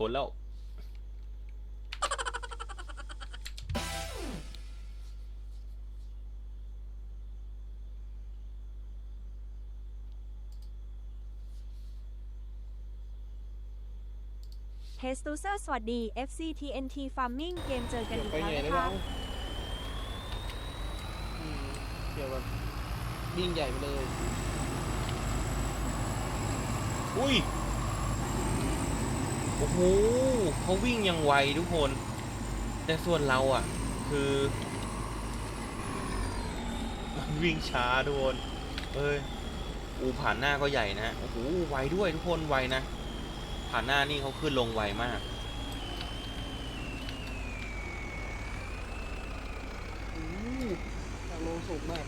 ผลแล้ว เทสตูเซอร์สวัสดี FC TNT Farming เกมเจอกันอีกไปแล้วไหนนะได้คะบ้างอืมเกี่ยวแบบยิ่งใหญ่ไปเลย อุ้ย โอ้โหเขาวิ่งยังไวทุกคน แต่ส่วนเราอะ คือวิ่งช้าทุกคนเอ้ยอูผ่านหน้าก็ใหญ่นะโอ้โหไวด้วยทุกคนไวนะ ผ่านหน้านี่เขาขึ้นลงไวมากอู้ทางลงสูงมาก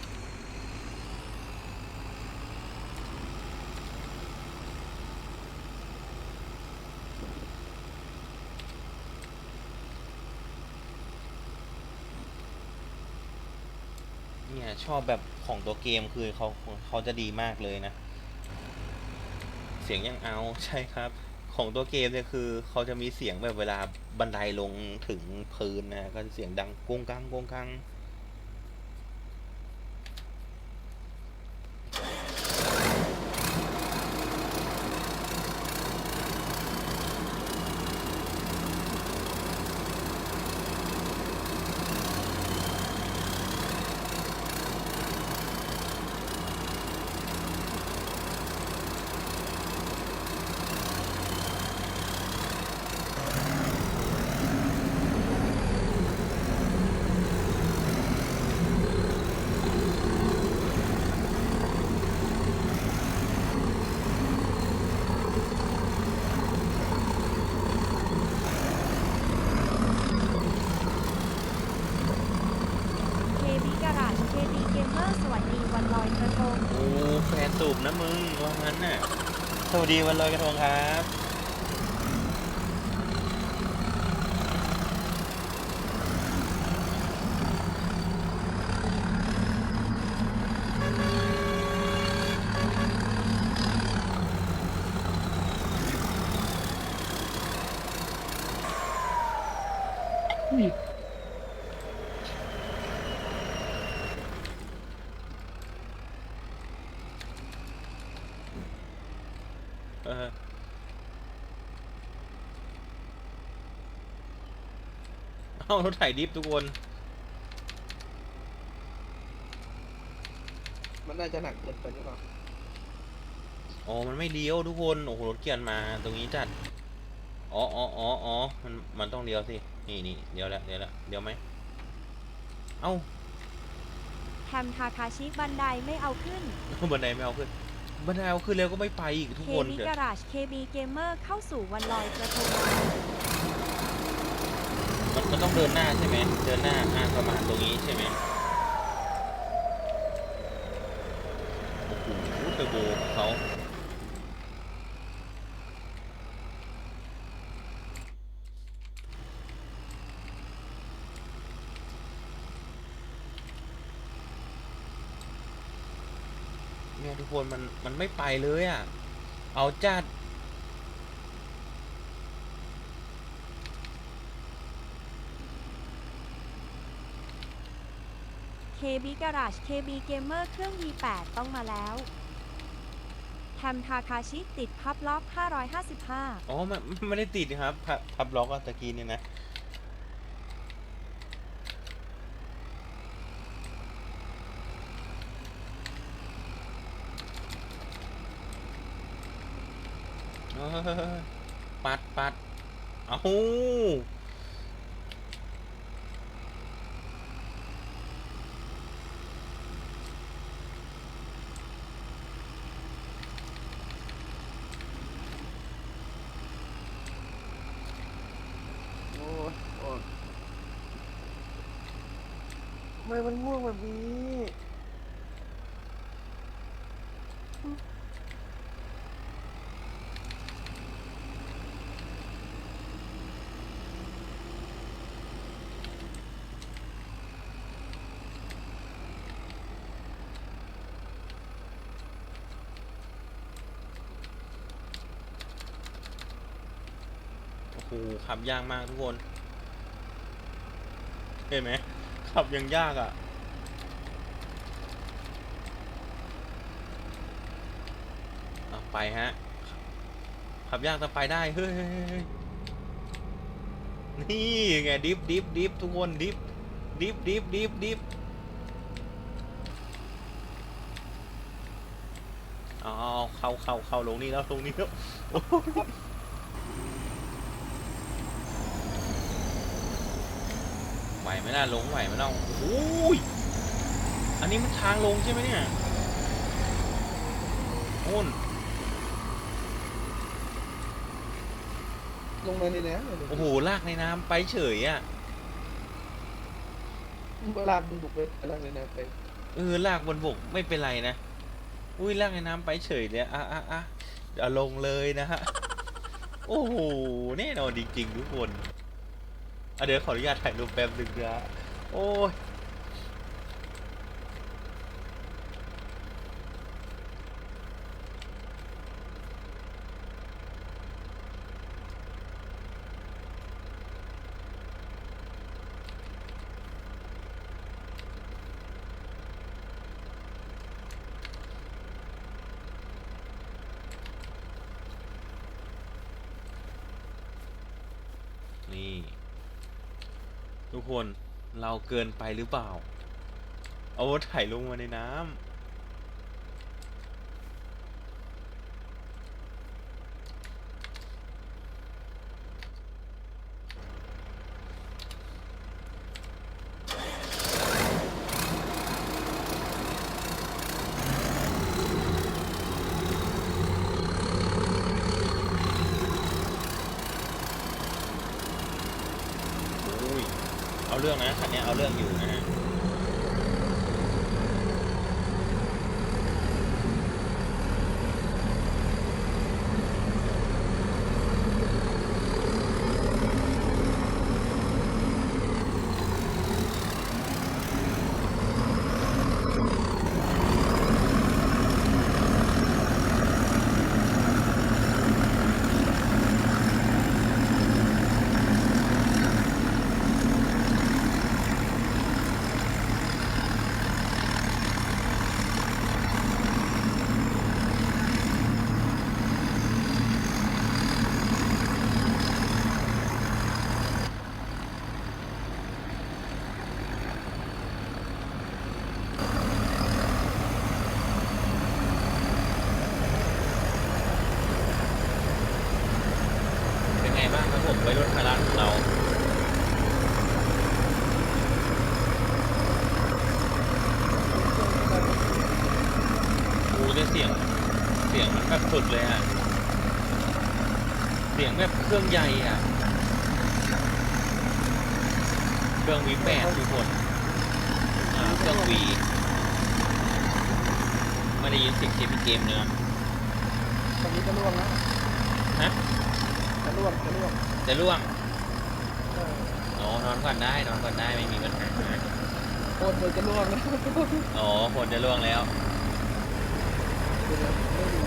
เนี่ยชอบแบบของตัวเกมคือเขาเขาจะดีมากเลยนะ เสียงยังเอาใช่ครับ ของตัวเกมเนี่ยคือเขาจะมีเสียงแบบเวลาบันไดลงถึงพื้นนะก็เสียงดังกงกังกงกัง เคบีการาชเคบีเกมเมอร์สวัสดีวันลอยกระทง โอ้แฟนสูบนะมึง ว่างั้นน่ะสวัสดีวันลอยกระทงครับ เออเอารถไถดิฟทุกคน มันน่าจะหนักเกินไปหรือเปล่าอ๋อ มันไม่เลี้ยวทุกคน โอ้โห รถเกียร์มา ตรงนี้จัด อ๋ออ๋ออ๋ออ๋อมัน มันต้องเลี้ยวสิ นี่นี่เลี้ยวแล้วเลี้ยวแล้วเลี้ยวไหม เอ้า แฮมทาคาชิบันไดไม่เอาขึ้น บันไดไม่เอาขึ้น บันไดเอาขึ้นแล้วก็ไม่ไปอีกทุกเคคนบีเกิดการาชเคบีเกมเมอร์เข้าสู่วันลอยกระทงมันมันต้องเดินหน้าใช่ไหมเดินหน้าอ่าประมาณตรงนี้ใช่ไหมโอ้โหเทอร์โบของเขา เนี่ยทุก คนมันมันไม่ไปเลยอะ เอาจัดเคบีการาชเคบีเกมเมอร์เครื่อง V8 ต้องมาแล้วแฮมทาคาชิติดพับล็อก 555 อ๋อมันมันไม่ได้ติดนะครับพับพับล็อกอะตะกี้เนี่ยนะ ปัดปัดเอาโอ้ยโอ้ยทำไมมันง่วงแบบนี้ ขับยากมากทุกคน เห็นไหมขับยังยากอะ่ะ ไปฮะ ขับยากแต่ไปได้ เฮ้ย นี่ไงดิฟดิฟดิฟทุกคนดิฟดิฟดิฟดิฟดิฟเอาเอาเข้าเข้าเข้าลงนี่แล้วลงนี่แล้วโอ้ย ไหวไหมล่ะลงไหวไหมล่ะโอ้ยอันนี้มันทางลงใช่ไหมเนี่ยโอ้นลงมาในน้โอ้โหลากในน้ำไปเฉยอะำเวลามันบุกไปลากในน้ำไปเออลากบนบกไม่เป็นไรนะอุ้ยลากในน้ำไปเฉยเลยอะอะอะเดี๋ยวลงเลยนะฮะโอ้โหแน่นอนจริงๆทุกคนอะ เดี๋ยวขออนุญาตถ่ายรูปแป๊บหนึงนะโอ้ย นี่ ทุกคนเราเกินไปหรือเปล่า เอาถ่ายลงมาในน้ำอุ้ย เอาเรื่องนะคันนี้เอาเรื่องอยู่ บ้างครับผมไว้รถพาราของเราโอ้แต่เสียง เสียงมันแบบสุดเลยอะเสียงแบบเครื่องใหญ่อะเครื่องวีแปดทุกคนอ่าเครื่องวีไม่ได้ยินเสียงเกมเกมเนื้อตอนนี้จะล่วงแล้วฮะ จะล่วงจะล่วงจะล่วงเอออ๋อนอนก่อนได้นอนก่อนได้ไม่มีปัญหาโคนเลยจะล่วงแล้วอ๋อคนจะล่วงแล้วเดี๋ยวนะไม่รู้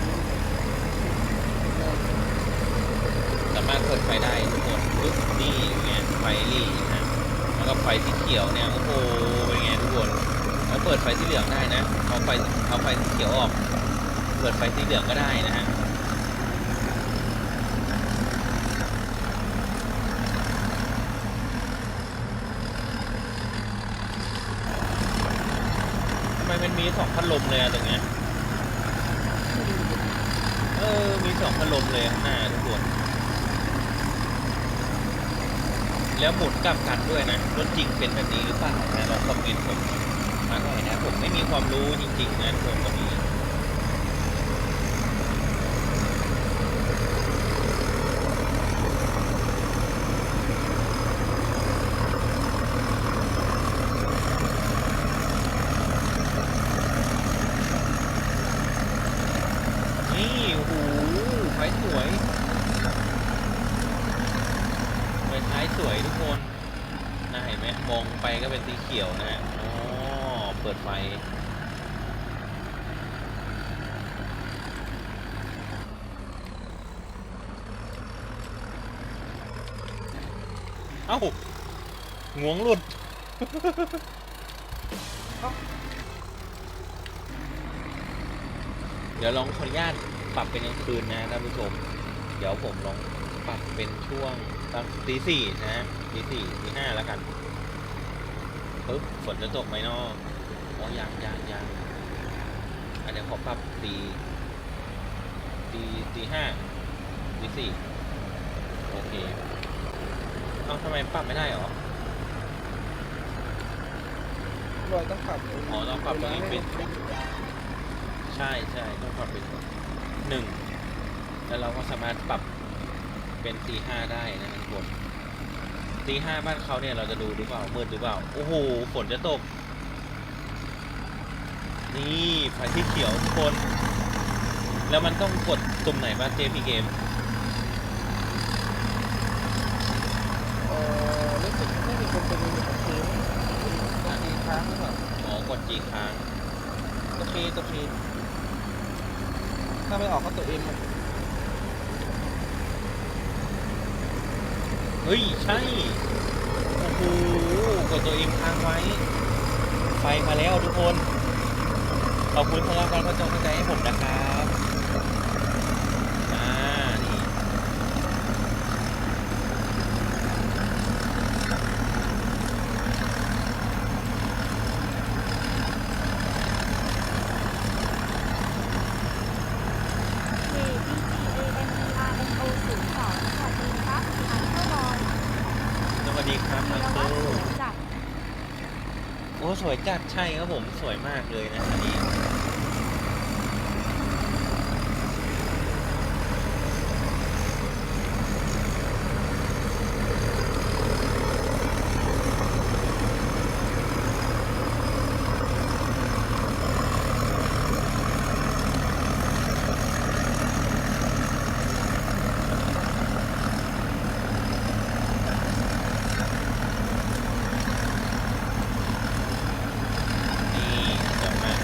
สามารถเปิดไฟได้ทุกคนปึ๊บนี่ไงไฟรี่นะแล้วก็ไฟสีเขียวเนี่ยโอ้โหเป็นไงทุกคนแล้วเปิดไฟสีเหลืองได้นะเอาไฟเอาไฟสีเขียวออก เปิดไฟสีเหลืองก็ได้นะฮะ ทำไมีสองพัดลมเลยอะตรงเนี้ยเออ มีสองพัดลมเลยข้างหน้าทุกคนแล้วหมุนกลับกันด้วยนะรถจริงเป็นแบบนี้หรือเปล่านะลองคอมเมนต์ผมมาหน่อยนะผมไม่มีความรู้จริงๆนะทุกคนตรงนี้โอ้โหไฟสวยไฟท้ายสวยทุกคนน่าเห็นไหมมองไปก็เป็นสีเขียวนะฮะอ๋อ เปิดไฟ เอ้างวงหลุดเดี๋ยวลองขออนุญาตปรับเป็นกลางคืนนะท่านผู้ชม เดี๋ยวผมลองปรับเป็นช่วงตอนตีสี่นะตีสี่ตีห้าแล้วกันปึ๊บฝนจะตกไหมนาะอ๋อยังยังยังอันนี้ขอปรับตีตีตีห้าตีสี่โอเค เอ้าทำไมปรับไม่ได้หรอ บอยต้องปรับอ๋อต้องปรับตรงนี้เป็นวลาให้ใช่ใช่ต้องปรับเป็นหนึ่งแล้วเราก็สามารถปรับเป็นตีห้าได้นะทุกคนตีห้าบ้านเขาเนี่ยเราจะดูหรือเปล่ามืดหรือเปล่าโอ้โหฝนจะตก นี่ไฟที่เขียวทุกคน แล้วมันต้องกดตุ่มไหนบ้างเจพีเกม เอ่อรู้สึก ไม่มีคนไปดูในของเกมต้องตีค้างหรือเปล่าอ๋อกดจีค้างตัวเคตัวเคถ้าไม่ออกก็ตัวเอ็มเฮ้ย ใช่ โอ้โห กดตัวเองค้างไว้ ไฟมาแล้วทุกคน ขอบคุณสำหรับการเข้าจงเข้าใจให้ผมนะครับ อ่า นี่ K B G A M E R N O 0 2สวัสดีครับอันเทอร์บอย สวัสดีครับ ธี ทัง รวัตร คู่ สวยจัด โอ้ สวยจัด ใช่ครับผม สวยมากเลยนะอันนี้ นี่สวยมาก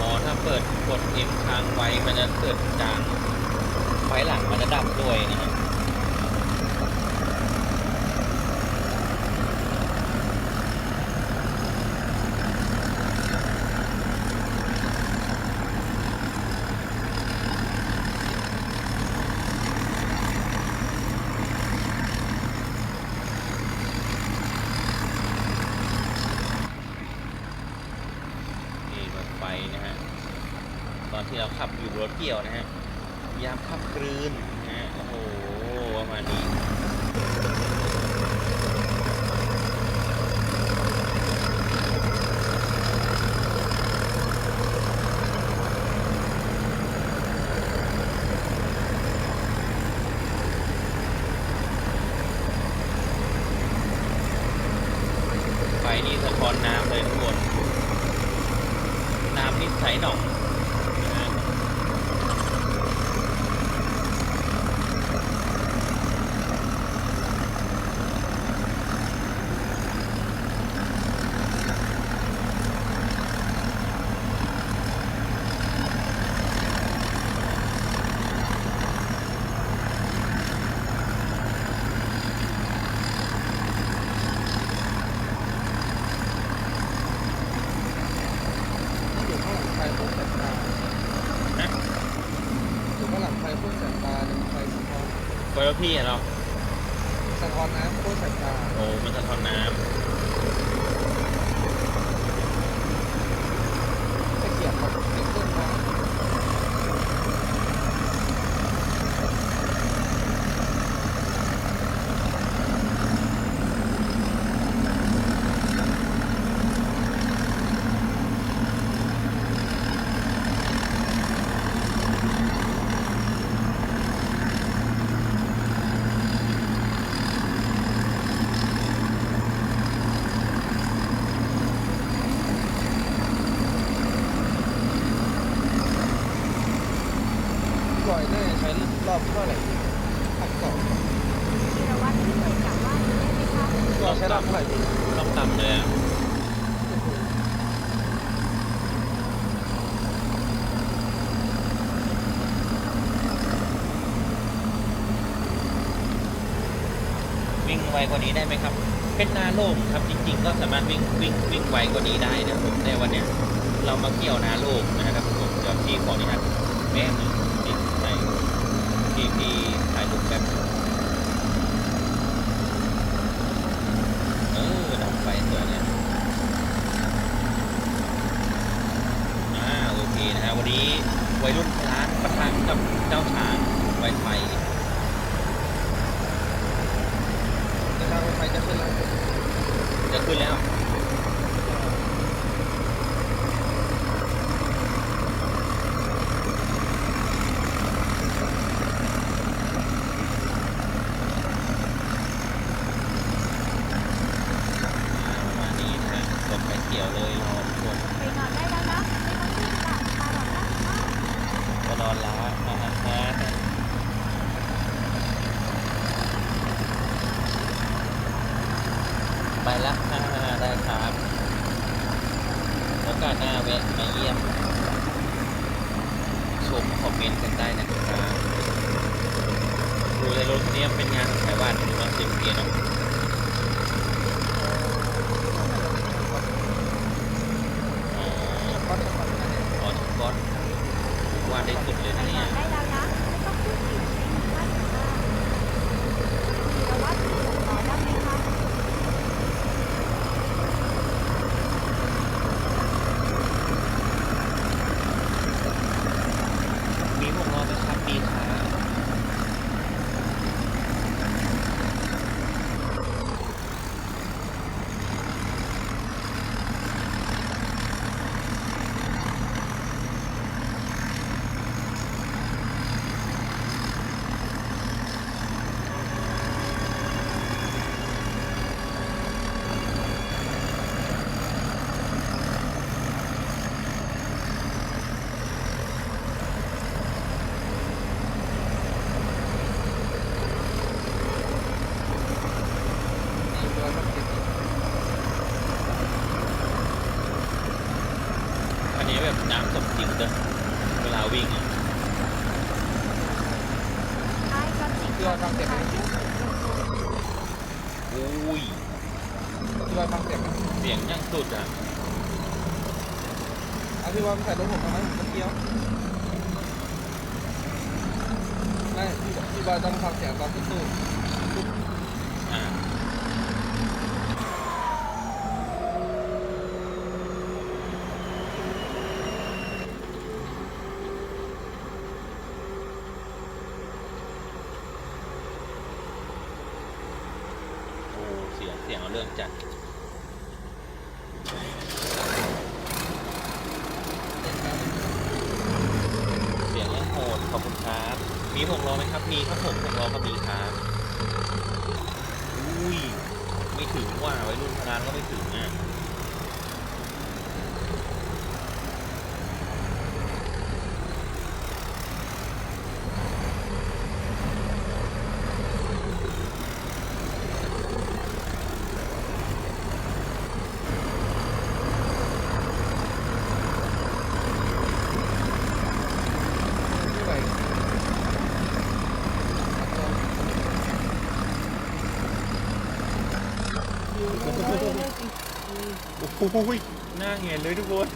อ๋อ ถ้าเปิดกด M ค้างไว้มันจะเกิดจางไฟหลังมันจะดับด้วยนะครับรถไฟนะฮะ ตอนที่เราขับอยู่รถเกี่ยวนะฮะยามขับคลื่นนะฮะโอ้โหประมาณนี้ ไฟนี่สะท้อนน้ำเลยทุกคน น้ำนี่ใสหนองนะฮะ ที่อยู่ข้างหลังไฟพ่นแสงตา นะ อยู่ข้างหลังไฟพ่นแสงตาเป็นไฟสะท้อน ไฟว่าพี่อะเราะท้อนน้ำพ่นแสงตา โอ้ มันสะท้อนน้ ไปเขียนแบบติดต้นไม้ำ ไวกว่านี้ได้ไหมครับ เป็นนาโล่งครับจริง ๆ ก็สามารถวิ่งวิ่งวิ่งไวกว่านี้ได้นะผมแต่วันเนี้ยเรามาเกี่ยวนาโล่งนะครับผมเดี๋ยวพี่ขออนุญาตแม่หนึ่งนิดในพี่พี่ถ่ายรูปแบบเออดับไฟสวยเนี่ยอ่าโอเคนะฮะวันนี้วัยรุ่นร้านประทังกับเจ้าช้างไวไฟ เวลาไฟจะขึ้นแล้ว จะขึ้นแล้ว ประมาณนี้นะฮะกดไปเกี่ยวเลยรอทุกคน ไปนอนได้แล้วนะ ไม่ต้องรีบกลับตาหลอดห้าสิบห้า ก็นอนล้าฮ่าฮ่าฮ่าไปละฮ่าฮ่าได้ครับโอกาสหน้าแวะมาเยี่ยม ชมคอมเมนต์กันได้นะครับดู ในรถคันนี้เป็นงานของไต้หวันหรือว่าสิบปีเนาะอ๋อ ก็จะทำอะไร อ๋อชุดก้อนว่าได้สุดเลย ไป นะ น เนี่ อย นได้แล้วนะ ไม่ต้องพูดถึงใช้หนึ่งห้าสิบห้าแต่ว่าที่หกล้อได้ไหมคะ มีพวกเราไปครับมีครับอันนี้แบบน้ำสมจริงเด้อเวลาวิ่งอะ ไอ้ก็จริง พี่ว่าฟังเสียงไหม อุ้ย พี่ว่าฟังเสียงไหมเสียงยังสุดอะเอาพี่ว่าใส่รถผมทำไมผมจะเกี้ยวไม่พี่พี่ว่าต้องฟังเสียงตอนที่สู้ อ่าโอ้เสียงเสียงเอาเรื่องจัด เสียงยังโหดขอบคุณครับ มีหก ล้อไหมครับมีครับผมหกล้อก็มีครับอุ้ย ไม่ถึงว่าไว้รุ่นพนันก็ไม่ถึงอะ อ้โหหน้าเห็นเลยทุกคน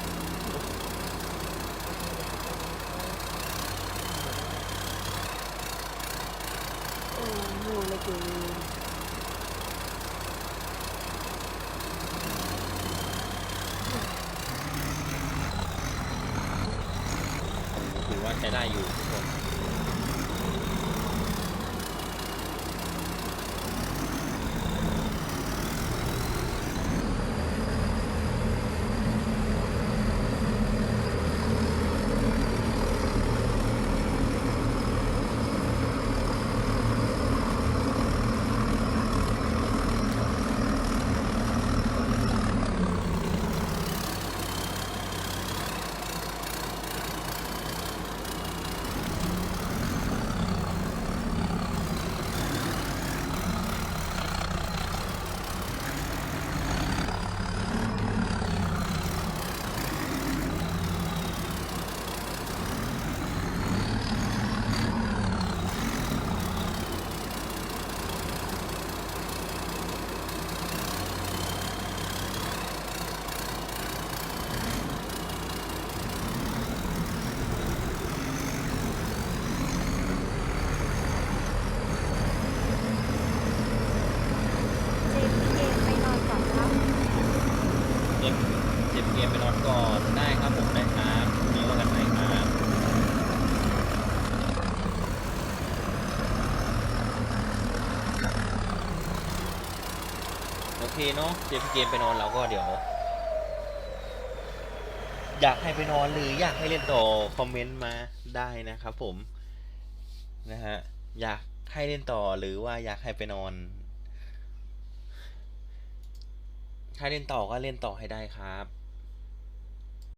ถือว่าใช้ได้อยู่ เนาะเดี๋ยวพี่เกมไปนอนเราก็เดี๋ยว อยากให้ไปนอนหรืออยากให้เล่นต่อคอมเมนต์มาได้นะครับผมนะฮะอยากให้เล่นต่อหรือว่าอยากให้ไปนอนถ้าเล่นต่อก็เล่นต่อให้ได้ครับ